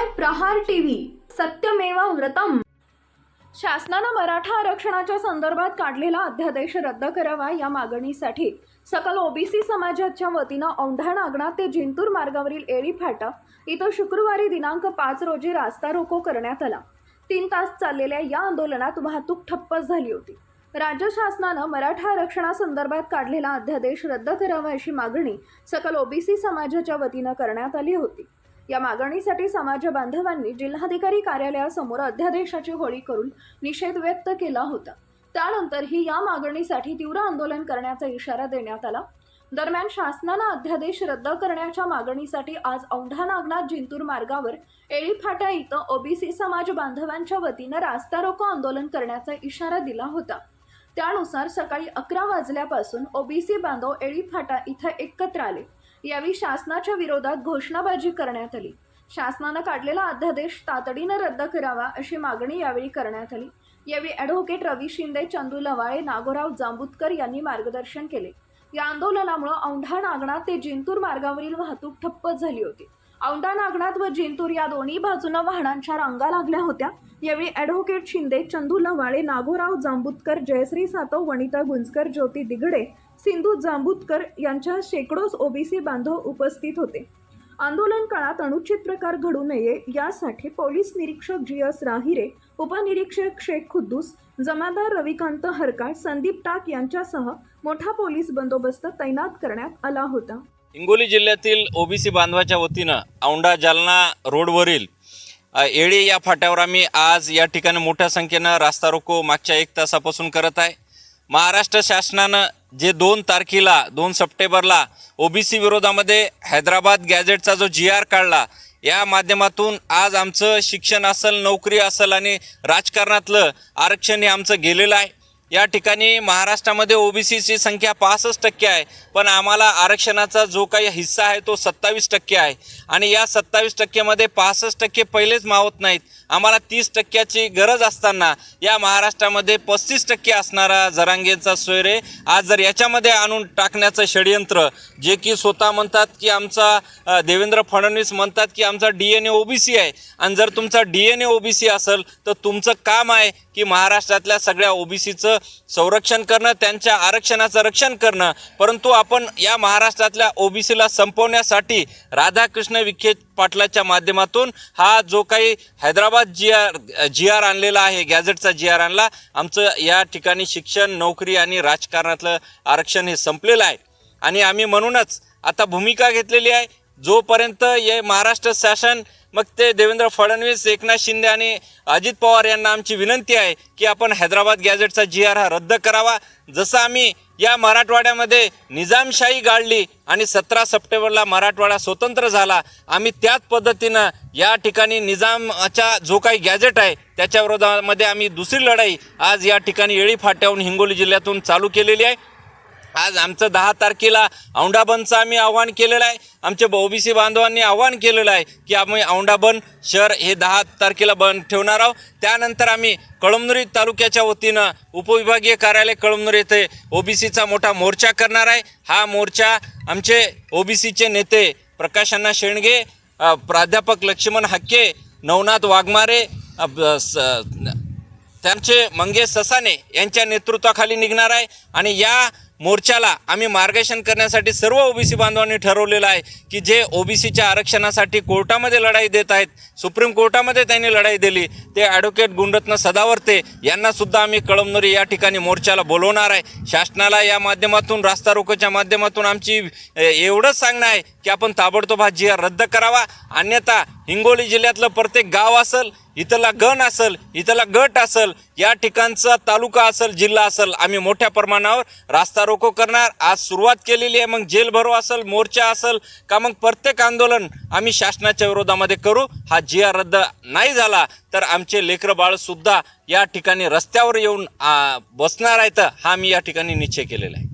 पाहताय प्रहार टीव्ही. सत्यमेवा व्रतम. शासनानं मराठा आरक्षणाच्या संदर्भात काढलेला अध्यादेश रद्द करावा या मागणीसाठी सकल ओबीसी समाजाच्या वतीनं औंढा नागणा ते जिंतूर मार्गावरील एळी फाटा इथं शुक्रवारी दिनांक पाच रोजी रास्ता रोको करण्यात आला. तीन तास चाललेल्या या आंदोलनात वाहतूक ठप्प झाली होती. राज्य शासनानं मराठा आरक्षणासंदर्भात काढलेला अध्यादेश रद्द करावा अशी मागणी सकल ओबीसी समाजाच्या वतीनं करण्यात आली होती. या मागणीसाठी समाज बांधवांनी जिल्हाधिकारी कार्यालयासमोर अध्यादेशाची होळी करून निषेध व्यक्त केला होता. त्यानंतरही या मागणीसाठी तीव्र आंदोलन करण्याचा इशारा देण्यात आला. दरम्यान शासनानं अध्यादेश रद्द करण्याच्या मागणीसाठी आज औंढा नागनाथ जिंतूर मार्गावर एळीफाटा इथं ओबीसी समाज बांधवांच्या वतीनं रास्ता रोको आंदोलन करण्याचा इशारा दिला होता. त्यानुसार सकाळी अकरा वाजल्यापासून ओबीसी बांधव एळीफाटा इथं एकत्र आले. यावेळी शासनाच्या विरोधात घोषणाबाजी करण्यात आली. शासनानं काढलेला अध्यादेश तातडीनं रद्द करावा अशी मागणी यावेळी करण्यात आली. यावेळी ॲडव्होकेट रवी शिंदे चंदू लवाळे नागोराव जांबुतकर यांनी मार्गदर्शन केले. या आंदोलनामुळे औंढा नागणा ते जिंतूर मार्गावरील वाहतूक ठप्प झाली होती. औंढा नागनाथ व जिंतूर या दोन्ही बाजूनं वाहनांच्या रांगा लागल्या होत्या. यावेळी ॲडव्होकेट शिंदे चंदू लवाळे नागोराव जांबूतकर जयश्री सातव वनिता गुंजकर ज्योती दिगडे सिंधू जांबूतकर यांच्या शेकडो ओबीसी बांधव उपस्थित होते. आंदोलन काळात अनुचित प्रकार घडू नये यासाठी पोलीस निरीक्षक जी एस राहिरे उपनिरीक्षक शेख खुद्दूस जमादार रविकांत हरकाळ संदीप टाक यांच्यासह मोठा पोलीस बंदोबस्त तैनात करण्यात आला होता. हिंगोली जिल्ह्यातील ओबीसी बांधवाच्या वतीनं औंढा जालना रोडवरील येळी या फाट्यावर आम्ही आज या ठिकाणी मोठ्या संख्येनं रास्ता रोको मागच्या एक तासापासून करत आहे. महाराष्ट्र शासनानं जे दोन तारखेला दोन सप्टेंबरला ओबीसी विरोधामध्ये हैदराबाद गॅजेटचा जो जी आर काढला या माध्यमातून आज आमचं शिक्षण असेल नोकरी असेल आणि राजकारणातलं आरक्षण हे आमचं गेलेलं आहे. या ठिकाणी महाराष्ट्रामध्ये ओबीसीची संख्या पासष्ट टक्के आहे पण आम्हाला आरक्षणाचा जो काही हिस्सा आहे तो सत्तावीस टक्के आहे. आणि या सत्तावीस टक्केमध्ये पासष्ट टक्के पहिलेच मावत नाहीत. आम्हाला तीस टक्क्याची गरज असताना या महाराष्ट्रामध्ये पस्तीस टक्के असणारा जरांगेचा सोयरे आज जर याच्यामध्ये आणून टाकण्याचं षडयंत्र जे की स्वतः म्हणतात की आमचा देवेंद्र फडणवीस म्हणतात की आमचा डी एन ए ओबीसी आहे. आणि जर तुमचा डी एन ए ओबीसी असेल तर तुमचं काम आहे की महाराष्ट्रातल्या सगळ्या ओबीसीचं संरक्षण करणं त्यांच्या आरक्षणाचं रक्षण करणं. परंतु आपण या महाराष्ट्रातल्या ओबीसीला संपवण्यासाठी राधाकृष्ण विखे पाटलाच्या माध्यमातून हा जो काही Hyderabad G R G R आणलेला आहे गॅझेटचा जी आर आणला आमचं या ठिकाणी शिक्षण नोकरी आणि राजकारणातलं आरक्षण हे संपलेलं आहे. आणि आम्ही म्हणूनच आता भूमिका घेतलेली आहे जोपर्यंत हे महाराष्ट्र शासन मग ते देवेंद्र फडणवीस एकनाथ शिंदे आणि अजित पवार यांना आमची विनंती आहे की आपण हैदराबाद गॅझेटचा जी आर हा रद्द करावा. जसं आम्ही या मराठवाड्यामध्ये निजामशाही गाळली आणि सतरा सप्टेंबरला मराठवाडा स्वतंत्र झाला आम्ही त्याच पद्धतीनं या ठिकाणी निजामचा जो काही गॅजेट आहे त्याच्या विरोधामध्ये आम्ही दुसरी लढाई आज या ठिकाणी येळी फाट्याहून हिंगोली जिल्ह्यातून चालू केलेली आहे. आज आमचं दहा तारखेला औंढा बंदचं आम्ही आव्हान केलेलं आहे. आमच्या ओबीसी बांधवांनी आव्हान केलेलं आहे की आम्ही औंढा बंद शहर हे दहा तारखेला बंद ठेवणार आहोत. त्यानंतर आम्ही कळमनुरी तालुक्याच्या वतीनं उपविभागीय कार्यालय कळमनुरी येथे ओबीसीचा मोठा मोर्चा करणार आहे. हा मोर्चा आमचे ओबीसीचे नेते प्रकाश अण्णा शेंडगे प्राध्यापक लक्ष्मण हक्के नवनाथ वाघमारे स- त्यांचे मंगेश ससाने यांच्या नेतृत्वाखाली निघणार आहे. आणि या मोर्चाला आम्ही मार्गदर्शन करण्यासाठी सर्व ओबीसी बांधवांनी ठरवलेलं आहे की जे ओबीसीच्या आरक्षणासाठी कोर्टामध्ये लढाई देत आहेत सुप्रीम कोर्टामध्ये त्यांनी लढाई दिली ते ॲडव्होकेट गुंडरत्न सदावर्ते यांनासुद्धा आम्ही कळमनुरी या ठिकाणी मोर्चाला बोलवणार आहे. शासनाला या माध्यमातून रास्ता रोकोच्या माध्यमातून आमची एवढंच सांगणं आहे की आपण ताबडतोब हा जी आर रद्द करावा. अन्यथा हिंगोली जिल्ह्यातलं प्रत्येक गाव असेल इथला गण असेल इथला गट असेल या ठिकाणचा तालुका असेल जिल्हा असेल आम्ही मोठ्या प्रमाणावर रास्ता रोको करणार. आज सुरुवात केलेली आहे मग जेल भरो असेल मोर्चा असेल का मग प्रत्येक आंदोलन आम्ही शासनाच्या विरोधामध्ये करू? हा जी आर रद्द नाही झाला तर आमचे लेकरं बाळसुद्धा या ठिकाणी रस्त्यावर येऊन बसणार आहेत. हा मी या ठिकाणी निश्चय केलेला आहे.